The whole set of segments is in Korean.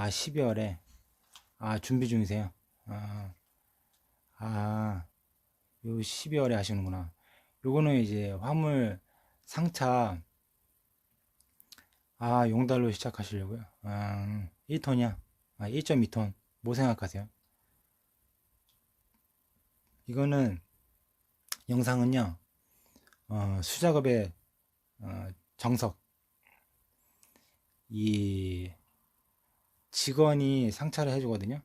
아, 12월에. 아, 준비 중이세요? 아, 아, 요 12월에 하시는구나. 요거는 이제 화물 상차, 아, 용달로 시작하시려고요? 아, 1톤이야. 아, 1.2톤. 뭐 생각하세요? 이거는, 영상은요, 어, 수작업의 어, 정석. 이 직원이 상차를 해주거든요.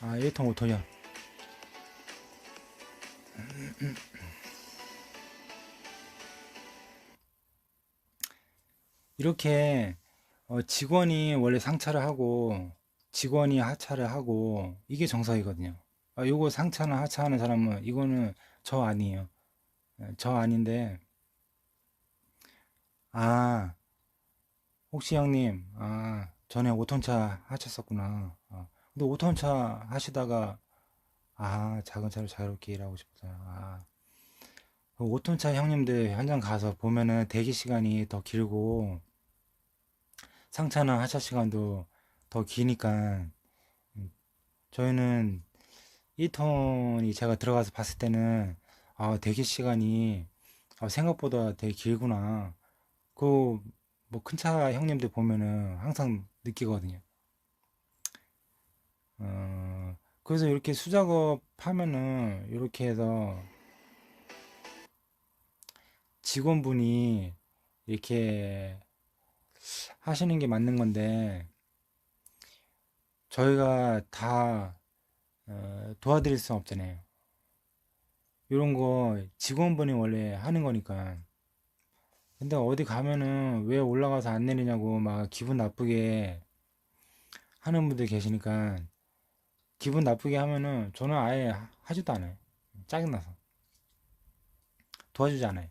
아, 1톤 5톤이요. 이렇게 어, 직원이 원래 상차를 하고 직원이 하차를 하고 이게 정석이거든요. 아, 요거 상차나 하차하는 사람은 이거는 저 아니에요. 예, 저 아닌데 아 혹시 형님 아 전에 5톤차 하셨었구나. 아, 근데 5톤차 하시다가 아 작은 차를 자유롭게 일하고 싶다. 아, 5톤차 형님들 현장 가서 보면은 대기 시간이 더 길고 상차나 하차 시간도 더 기니까 음, 저희는 1톤이 제가 들어가서 봤을 때는 아 대기 시간이 아, 생각보다 되게 길구나. 그 뭐 큰 차 형님들 보면은 항상 느끼거든요. 어, 그래서 이렇게 수작업 하면은 이렇게 해서 직원분이 이렇게 하시는 게 맞는 건데 저희가 다 어, 도와드릴 수 없잖아요. 이런 거 직원분이 원래 하는 거니까. 근데 어디 가면은 왜 올라가서 안 내리냐고 막 기분 나쁘게 하는 분들 계시니까 기분 나쁘게 하면은 저는 아예 하- 하지도 않아요. 짜증나서. 도와주지 않아요.